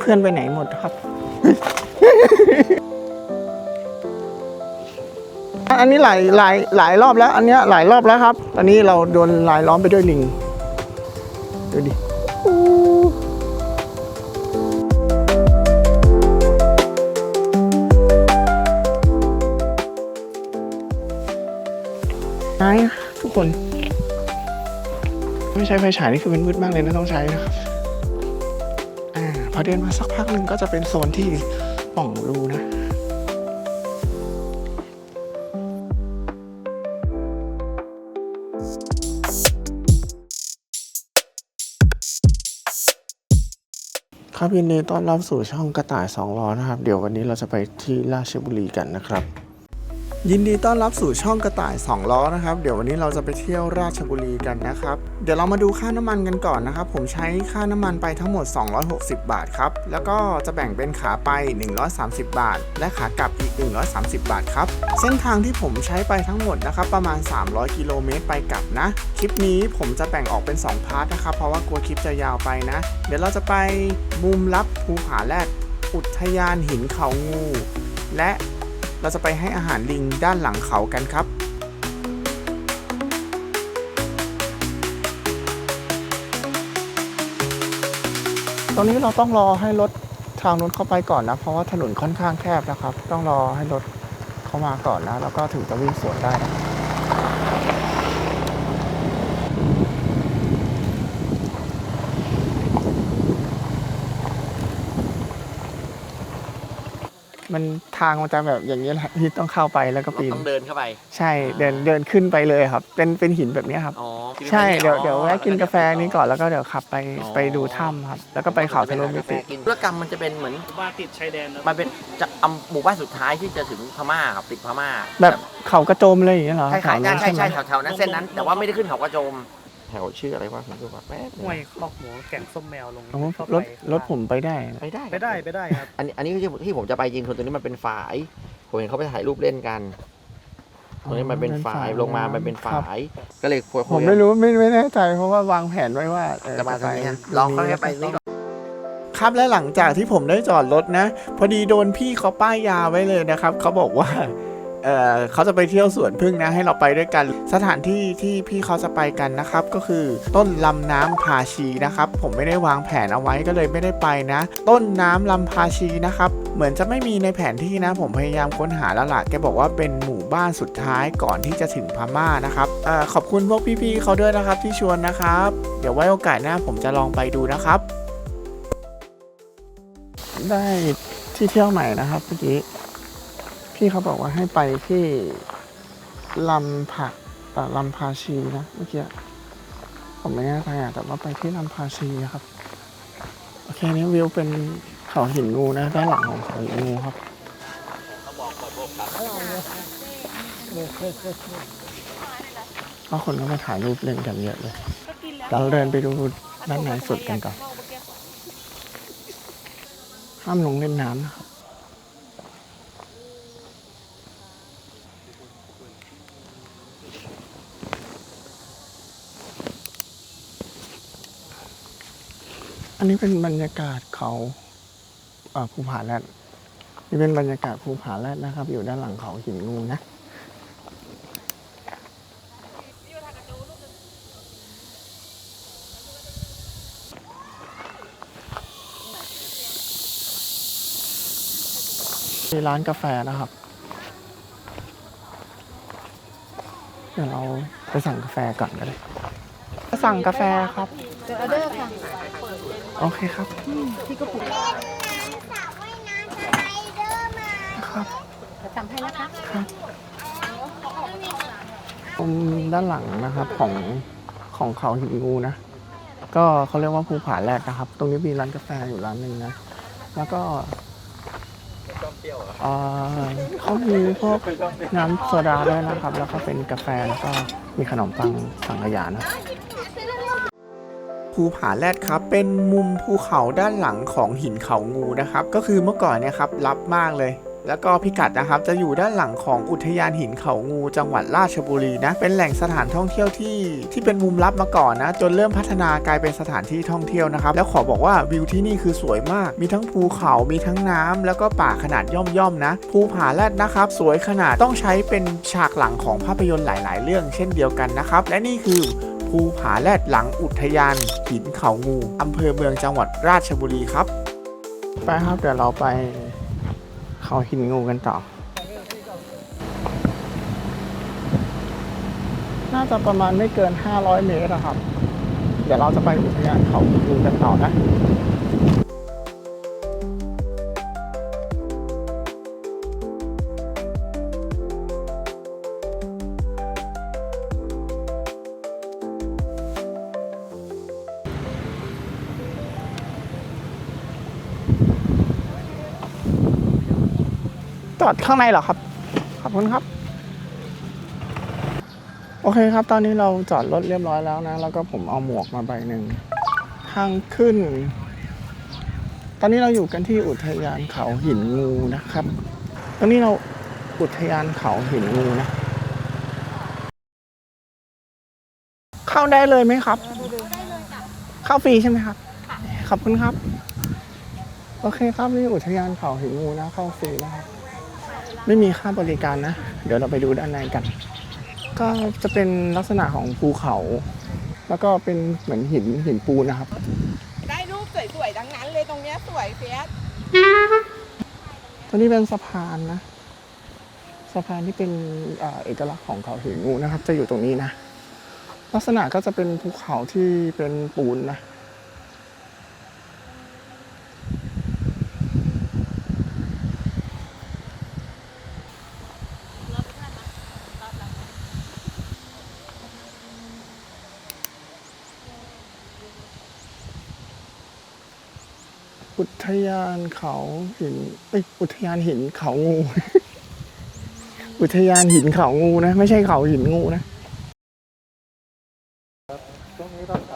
เพื่อนไปไหนหมดครับ อันนี้หลายหลายหลายรอบแล้ว อันเนี้ยหลายรอบแล้วครับ ตอนนี้เราโดนลายล้อมไปด้วยลิง ดูดิอู้ไอ้ทุกคน ไม่ใช้ไฟฉายนี่คือเป็นมืดมากเลยนะต้องใช้นะครับ อ่าพอเดินมาสักพักหนึ่งก็จะเป็นโซนที่ป่องรูนะครับยินดีต้อนรับสู่ช่องกระต่ายสองล้อนะครับ เดี๋ยววันนี้เราจะไปที่ราชบุรีกันนะครับ ยินดีต้อนรับสู่ช่องกระต่าย 2 ล้อนะครับ เดี๋ยววันนี้เราจะไปเที่ยวราชบุรีกันนะครับ เดี๋ยวเรามาดูค่าน้ำมันกันก่อนนะครับ ผมใช้ค่าน้ำมันไปทั้งหมด 260 บาทครับ แล้วก็จะแบ่งเป็นขาไป 130 บาท และขากลับอีก 130 บาทครับ เส้นทางที่ผมใช้ไปทั้งหมดนะครับ ประมาณ 300 กิโลเมตรไปกลับนะ คลิปนี้ผมจะแบ่งออกเป็น 2 พาร์ทนะครับ เพราะว่ากลัวคลิปจะยาวไปนะ เดี๋ยวเราจะไปมุมลับภูผาแรดอุทยานหินเขางู และ เราจะไปให้อาหารลิงด้านหลังเขากันครับตรงนี้เราต้องรอให้รถทางนู้นเข้าไปก่อนนะ เพราะว่าถนนค่อนข้างแคบนะครับ ต้องรอให้รถเข้ามาก่อนนะ แล้วก็ถึงจะวิ่งสวนได้นะ มันทางมันจะแบบอย่างนี้แหละที่ต้องเข้าไปแล้วก็ปีน ต้องเดินเข้าไป ใช่เดินเดินขึ้นไปเลยครับ เป็นเป็นหินแบบนี้ครับ อ๋อใช่เดี๋ยวเดี๋ยวแวะกินกาแฟนี้นี้ก่อนแล้วก็เดี๋ยวขับไปไปดูถ้ำครับ แล้วก็ไปเขาทะลุมิติธุรกรรมมันจะเป็นเหมือนบ้านติดชายแดนนะมันเป็นจะอำหมู่บ้านสุดท้ายที่จะถึงพม่าครับติดพม่าแบบเขากระโจมเลยอย่างเงี้ยเหรอใช่แถวนั้นใช่ไหมใช่แถวๆนั้นเส้นนั้น แต่ว่าไม่ได้ขึ้นเขากระโจม แถวชื่ออะไรวะผมดูแบบแป๊บห้วยคอกหมูแก่งส้มแมวลงอ๋อเข้ารถไปรถผมไปได้นะไปได้ไปได้ไปได้ครับ อันนี้อันนี้ที่ที่ผมจะไปจริงคนตัวนี้มันเป็นฝายผมเห็นเขาไปถ่ายรูปเล่นกันตรงนี้มันเป็นฝายลงมามันเป็นครัฝาบยก็เลยคุยผมไม่รู้ไม่ไม่แน่ใจเพราะว่าวางแผนไว้ว่าเออจะมาตรงนี้ไปลองเขาแค่ไปนี่ก่อน ครับและหลังจากที่ผมได้จอดรถนะ พอดีโดนพี่เขาป้ายยาไว้เลยนะครับเขาบอกว่า เออเขาจะไปเที่ยวสวนพึ่งนะให้เราไปด้วยกัน สถานที่ที่พี่เขาจะไปกันนะครับ ก็คือต้นลำน้ำพาชีนะครับ ผมไม่ได้วางแผนเอาไว้ก็เลยไม่ได้ไปนะ ต้นน้ำลำพาชีนะครับเหมือนจะไม่มีในแผนที่นะ ผมพยายามค้นหาแล้วล่ะแกบอกว่าเป็นหมู่บ้านสุดท้ายก่อนที่จะถึงพม่านะครับเออขอบคุณพวกพี่ๆเขาด้วยนะครับที่ชวนนะครับ เดี๋ยวไว้โอกาสหน้าผมจะลองไปดูนะครับ ได้ที่เที่ยวใหม่นะครับเมื่อกี้ พี่เขาบอกว่าให้ไปที่ลำผักเอ่ลำพาชีนะเมื่อกี้ผมไม่แน่ใจอะแต่ว่าไปที่ลำพาชีนะครับโอเคนี้วิวเป็นเขาหินงูนะด้านหลังของเขาหินงูครับก็คนก็มาถ่ายรูปเล่นกันเยอะเลยเราเดินไปดูด้านในสุดกันก่อนห้ามลงเล่นน้ำนะครับ อันนี้เป็นบรรยากาศเขาเอ่อภูผาแรดนี่เป็นบรรยากาศภูผาแรดนะครับ อยู่ด้านหลังเขาหินงูนะมีร้านกาแฟนะครับ เดี๋ยวเราไปสั่งกาแฟก่อนก็ได้สั่งกาแฟครับเดี๋ยวออเดอร์ค่ะ โอเคครับพี่ก็ปลุกครับจะทำให้นะคะตรงด้านหลังนะครับของของเขาหินงูนะ ก็เขาเรียกว่าภูผาแรดนะครับ ตรงนี้มีร้านกาแฟอยู่ร้านหนึ่งนะ แล้วก็เอ่อเขามีพวกน้ำโซดาด้วยนะครับ แล้วก็เป็นกาแฟแล้วก็มีขนมปังสังขยานะ ภูผาแรดครับ เป็นมุมภูเขาด้านหลังของหินเขางูนะครับ ก็คือเมื่อก่อนเนี่ยครับลับมากเลยแล้วก็พิกัดนะครับจะอยู่ด้านหลังของอุทยานหินเขางูจังหวัดราชบุรีนะเป็นแหล่งสถานท่องเที่ยวที่ที่เป็นมุมลับมาก่อนนะ จนเริ่มพัฒนากลายเป็นสถานที่ท่องเที่ยวนะครับ แล้วขอบอกว่าวิวที่นี่คือสวยมาก มีทั้งภูเขามีทั้งน้ำแล้วก็ป่าขนาดย่อมๆนะภูผาแรดนะครับ สวยขนาดต้องใช้เป็นฉากหลังของภาพยนตร์หลาย ๆ เรื่องเช่นเดียวกันนะครับ และนี่คือ ภูผาแลดหลังอุทยาน หินเขางูอำเภอเมืองจังหวัดราชบุรีครับ ไปครับเดี๋ยวเราไป เขาหินงูกันต่อ น่าจะประมาณไม่เกิน 500 เมตรนะครับ เดี๋ยวเราจะไปอุทยานเขาหินงูกันต่อนะ อดข้างในเหรอครับ ขอบคุณครับ โอเคครับ ตอนนี้เราจอดรถเรียบร้อยแล้วนะ แล้วก็ผมเอาหมวกมาใบหนึ่ง ทางขึ้น ตอนนี้เราอยู่กันที่อุทยานเขาหินงูนะครับ ตอนนี้เราอุทยานเขาหินงูนะ เข้าได้เลยไหมครับ เข้าฟรีใช่ไหมครับ ขอบคุณครับ โอเคครับนี่อุทยานเขาหินงูนะ เข้าฟรีนะครับ ไม่มีค่าบริการนะ เดี๋ยวเราไปดูด้านในกัน ก็จะเป็นลักษณะของภูเขา แล้วก็เป็นเหมือนหินหินปูนนะครับ ได้รูปสวยๆดังนั้นเลยตรงเนี้ยสวยเฟียสตัวนี้เป็นสะพานนะ สะพานที่เป็นเอ่อเอกลักษณ์ของเขาหินงูนะครับ จะอยู่ตรงนี้นะ ลักษณะก็จะเป็นภูเขาที่เป็นปูนนะ อุทยานเขาหินเอ้ยอุทยานหินเขางู อุทยานหินเขางูนะ ไม่ใช่เขาหินงูนะ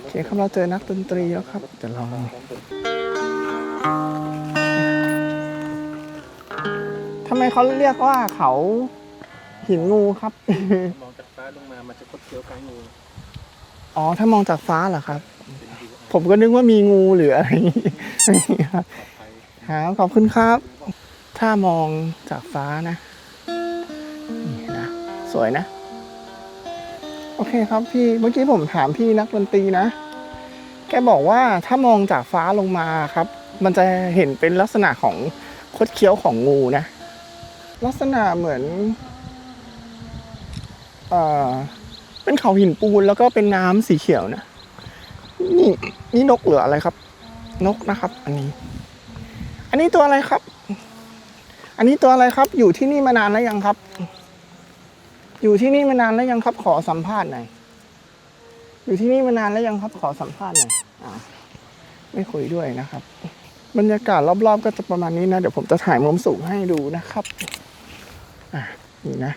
โอเคครับเราเจอนักดนตรีแล้วครับเดี๋ยวลองทำไมเขาเรียกว่าเขาหินงูครับ มองจากฟ้าลงมา มันจะคดเคี้ยวกลางงู อ๋อ ถ้ามองจากฟ้าเหรอครับ ผมก็นึกว่ามีงูหรืออะไรไม่มีครับครับขอบคุณครับ ถ้ามองจากฟ้านะนี่นะ สวยนะ โอเคครับพี่ เมื่อกี้ผมถามพี่นักดนตรีนะ แกบอกว่าถ้ามองจากฟ้าลงมาครับ มันจะเห็นเป็นลักษณะของคดเคี้ยวของงูนะ ลักษณะเหมือนเอ่อเป็นเขาหินปูนแล้วก็เป็นน้ำสีเขียวนะ นี่นี่นกเหลืออะไรครับ นกนะครับ อันนี้ อันนี้ตัวอะไรครับ อันนี้ตัวอะไรครับ อยู่ที่นี่มานานแล้วยังครับ อยู่ที่นี่มานานแล้วยังครับ ขอสัมภาษณ์หน่อยอยู่ที่นี่มานานแล้วยังครับ ขอสัมภาษณ์หน่อยอ่าไม่คุยด้วยนะครับ บรรยากาศรอบๆ ก็จะประมาณนี้นะ เดี๋ยวผมจะถ่ายมุมสูงให้ดูนะครับ อะนี่นะ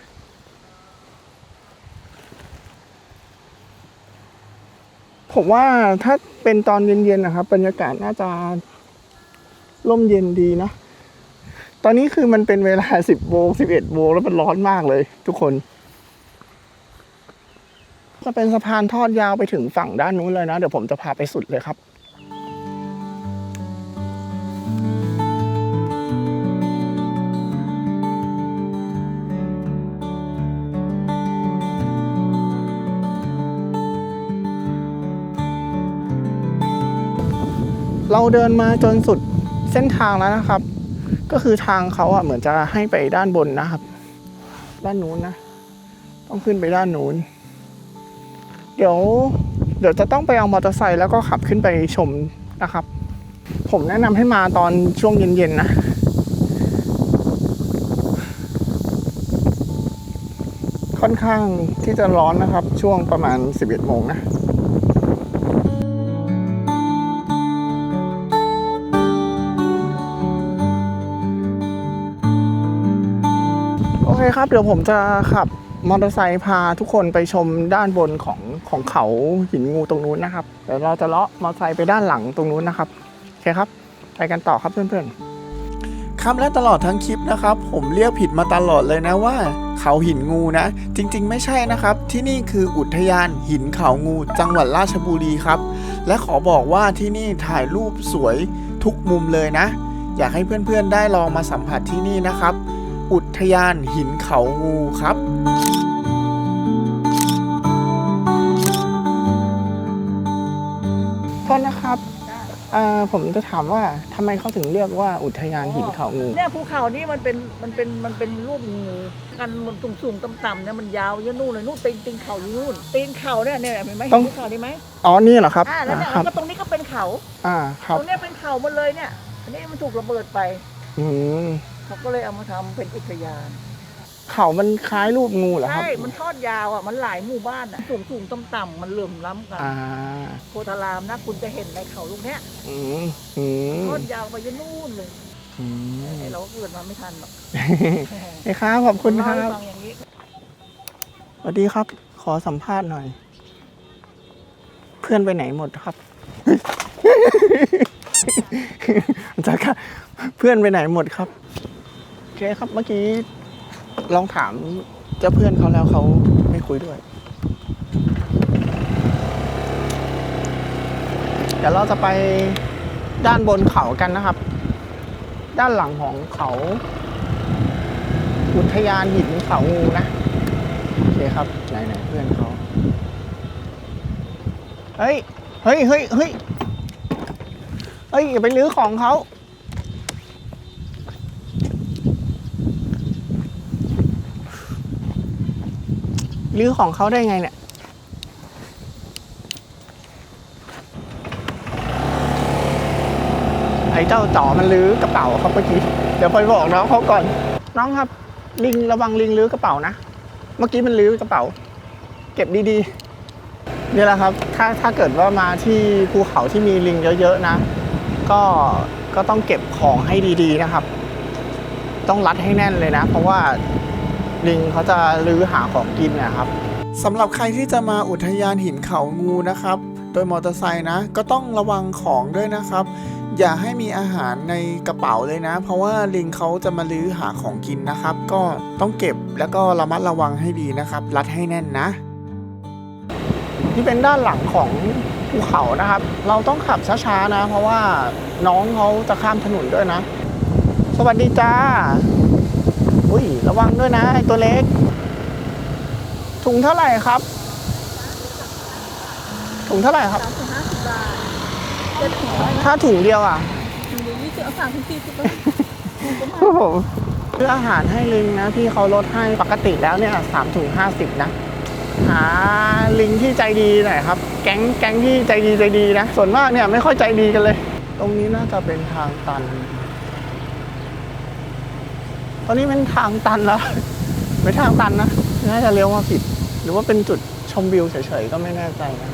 ผมว่าถ้าเป็นตอนเย็นๆนะครับบรรยากาศน่าจะร่มเย็นดีนะ ตอนนี้คือมันเป็นเวลาสิบโมงสิบเอ็ดโมงแล้วมันร้อนมากเลย ทุกคน จะเป็นสะพานทอดยาวไปถึงฝั่งด้านนู้นเลยนะ เดี๋ยวผมจะพาไปสุดเลยครับ เราเดินมาจนสุดเส้นทางแล้วนะครับ ก็คือทางเขาอะเหมือนจะให้ไปด้านบนนะครับ ด้านนู้นนะ ต้องขึ้นไปด้านนู้น เดี๋ยว เดี๋ยวจะต้องไปเอามอเตอร์ไซค์แล้วก็ขับขึ้นไปชมนะครับ ผมแนะนำให้มาตอนช่วงเย็นๆนะค่อนข้างที่จะร้อนนะครับ ช่วงประมาณ 11โมงนะ คครับ เดี๋ยวผมจะขับมอเตอร์ไซค์พาทุกคนไปชมด้านบนของของเขาหินงูตรงนู้นนะครับเดี๋ยวเราจะเลาะมอเตอร์ไซค์ไปด้านหลังตรงนู้นนะครับโอเคครับ ไปกันต่อครับเพื่อนๆครับและตลอดทั้งคลิปนะครับ ผมเรียกผิดมาตลอดเลยนะว่า เขาหินงูนะ จริง ๆ ไม่ใช่นะครับ ที่นี่คืออุทยานหินเขางูจังหวัดราชบุรีครับ และขอบอกว่าที่นี่ถ่ายรูปสวยทุกมุมเลยนะ อยากให้เพื่อนๆได้ลองมาสัมผัสที่นี่นะครับ อุทยานหินเขางูครับก็นะครับเอ่อผมจะถามว่าทำไมเขาถึงเรียกว่าอุทยานหินเขางู เนี่ยภูเขานี่มันเป็นมันเป็นมันเป็นรูปงูกันมันสูงสูงต่ำต่ำๆเนี่ยมันยาวเยอะนู่นเลยนู่นตีนตีนเขาอยู่นู่นตีนเขาเนี่ยเนี่ยเห็นไหมต้เห็องนภูเขานี่ไหมอ๋อ นี่เหรอครับอ่าแล้วเนี่ยครับแล้วก็ตรงนี้ก็เป็นเขา อ่าครับตรงเนี้ยเป็นเขาหมดเลยเนี่ยอันนี้มันถูกระเบิดไป อืม เขาก็เลยเอามาทำเป็นอุทยาน เขามันคล้ายรูปงูเหรอครับใช่ มันทอดยาวอะ มันหลายหมู่บ้านอะ สูงสูงต่ำต่ำๆมันเหลื่อมล้ำกัน อ่าโพธารามนะคุณจะเห็นในเขาลูกเนี้ยอืมอืมทอดยาวไปยันนู่นเลยอืมไอ้เราก็เกิดมาไม่ทันหรอกเอ้ยครับขอบคุณคเล่ารับให้ฟังอย่างนี้ สวัสดีครับ ขอสัมภาษณ์หน่อย เพื่อนไปไหนหมดครับ จากค่ะเพื่อนไปไหนหมดครับโอ เคครับเมื่อกี้ลองถามเจ้าเพื่อนเขาแล้วเขาไม่คุยด้วย เดี๋ยวเราจะไปด้านบนเขากันนะครับ ด้านหลังของเขา อุทยานหินเขางูนะโอเคครับไหนไหนเพื่อนเขาเฮ้ยเฮ้ยเฮ้ยเฮ้ยเฮ้ยอย่าไปลื้อของเขา ลื้อของเขาได้ไงเนี่ย ไอ้เจ้าจ๋อมันลื้อกระเป๋าครับเมื่อกี้ เดี๋ยวไปบอกน้องเขาก่อน น้องครับ ลิงระวังลิงลื้อกระเป๋านะ เมื่อกี้มันลื้อกระเป๋า เก็บดีๆนี่แหละครับ ถ้าถ้าเกิดว่ามาที่ภูเขาที่มีลิงเยอะๆนะ ก็ก็ต้องเก็บของให้ดีๆนะครับ ต้องรัดให้แน่นเลยนะ เพราะว่า ลิงเขาจะลื้อหาของกินนะครับสำหรับใครที่จะมาอุทยานหินเขางูนะครับ โดยมอเตอร์ไซค์นะ ก็ต้องระวังของด้วยนะครับ อย่าให้มีอาหารในกระเป๋าเลยนะ เพราะว่าลิงเขาจะมาลื้อหาของกินนะครับ ก็ต้องเก็บแล้วก็ระมัดระวังให้ดีนะครับ รัดให้แน่นนะนี่เป็นด้านหลังของภูเขานะครับ เราต้องขับช้าๆนะ เพราะว่าน้องเขาจะข้ามถนนด้วยนะ สวัสดีจ้า อุ้ย ระวังด้วยนะไอตัวเล็ก ถุงเท่าไหร่ครับ ถุงเท่าไหร่ครับสามสิบห้าสิบบาทเจ็ดถุงร้อยนะถ้าถุงเดียวอะถุงเดียวยี่สิบเอาสามถึงสี่สิบโอ้โหซื้ออาหารให้ลิงนะพี่เขาลดให้ปกติแล้วเนี่ยสามถุงห้าสิบนะหาลิงที่ใจดีหน่อยครับ แก๊งแก๊งที่ใจดีใจดีนะ ส่วนมากเนี่ยไม่ค่อยใจดีกันเลย ตรงนี้น่าจะเป็นทางตัน ตอนนี้เป็นทางตันแล้วไม่ทางตันนะน่าจะเลี้ยวมาผิด หรือว่าเป็นจุดชมวิวเฉยๆก็ไม่แน่ใจนะ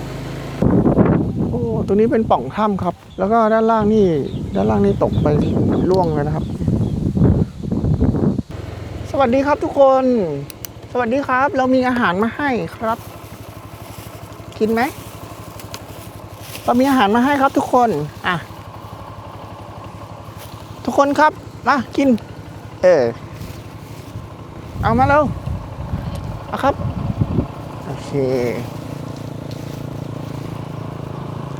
โอ้ตัวนี้เป็นป่องถ้ำครับ แล้วก็ด้านล่างนี่ด้านล่างนี่ตกไปล่วงเลยนะครับ สวัสดีครับทุกคน สวัสดีครับ เรามีอาหารมาให้ครับ กินไหมเรามีอาหารมาให้ครับทุกคน อะ ทุกคนครับ มากิน เออ เอามาแล้วเอาครับ โอเค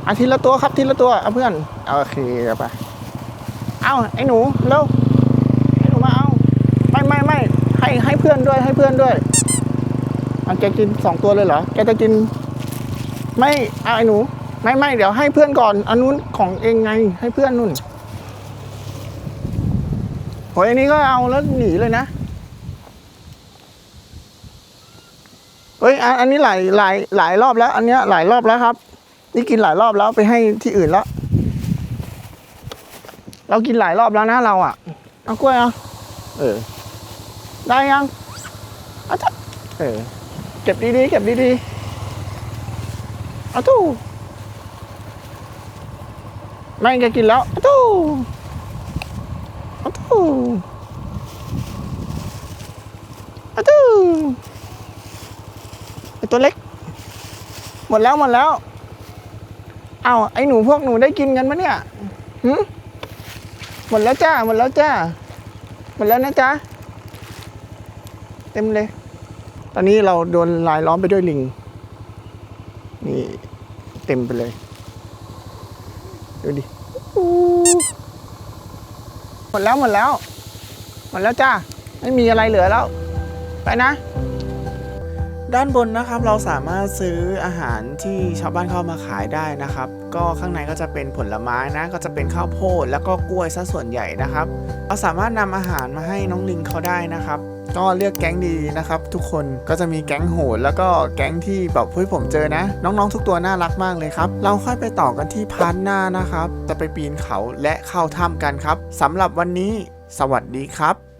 อาทีละตัวครับทีละตัวเอาเพื่อนเอาโอเคเดี๋ยวไปเอาไอ้หนูเร็วไอ้หนูมาเอาไม่ไม่ไม่ให้ให้เพื่อนด้วยให้เพื่อนด้วยเอาแกกินสองตัวเลยเหรอแกจะกิน ไม่เอาไอ้หนู ไม่ไม่เดี๋ยวให้เพื่อนก่อนอันนู้นของเองไงให้เพื่อนนู่น โอ้ยอันนี้ก็เอาแล้วหนีเลยนะเฮ้ยอันนี้หลายหลายหลายรอบแล้ว อันเนี้ยหลายรอบแล้วครับ นี่กินหลายรอบแล้วไปให้ที่อื่นแล้ว เรากินหลายรอบแล้วนะเราอะเอากล้วยเอาเออ ได้ยังอาจ้ะเออ เก็บดีๆเก็บดีๆเอาตู้ไม่แกกินแล้วอาตู้ อาตู้เอาตู้ไอตัวเล็ก หมดแล้วหมดแล้ว เอาไอ้หนูพวกหนูได้กินกันปะเนี่ยหืมหมดแล้วจ้า หมดแล้วจ้า หมดแล้วนะจ๊ะ เต็มเลย ตอนนี้เราโดนลายล้อมไปด้วยลิง นี่ เต็มไปเลย ดูดิอู หมดแล้วหมดแล้ว หมดแล้วจ้าไม่มีอะไรเหลือแล้ว ไปนะ ด้านบนนะครับเราสามารถซื้ออาหารที่ชาวบ้านเข้ามาขายได้นะครับ ก็ข้างในก็จะเป็นผลไม้นะ ก็จะเป็นข้าวโพดแล้วก็กล้วยซะส่วนใหญ่นะครับ เราสามารถนำอาหารมาให้น้องลิงเขาได้นะครับ ก็เลือกแก๊งดีนะครับ ทุกคนก็จะมีแก๊งโหดแล้วก็แก๊งที่แบบเฮ้ยผมเจอนะ น้องๆ ทุกตัวน่ารักมากเลยครับ เราค่อยไปต่อกันที่พาร์ทหน้านะครับ จะไปปีนเขาและเข้าถ้ำกันครับสำหรับวันนี้ สวัสดีครับ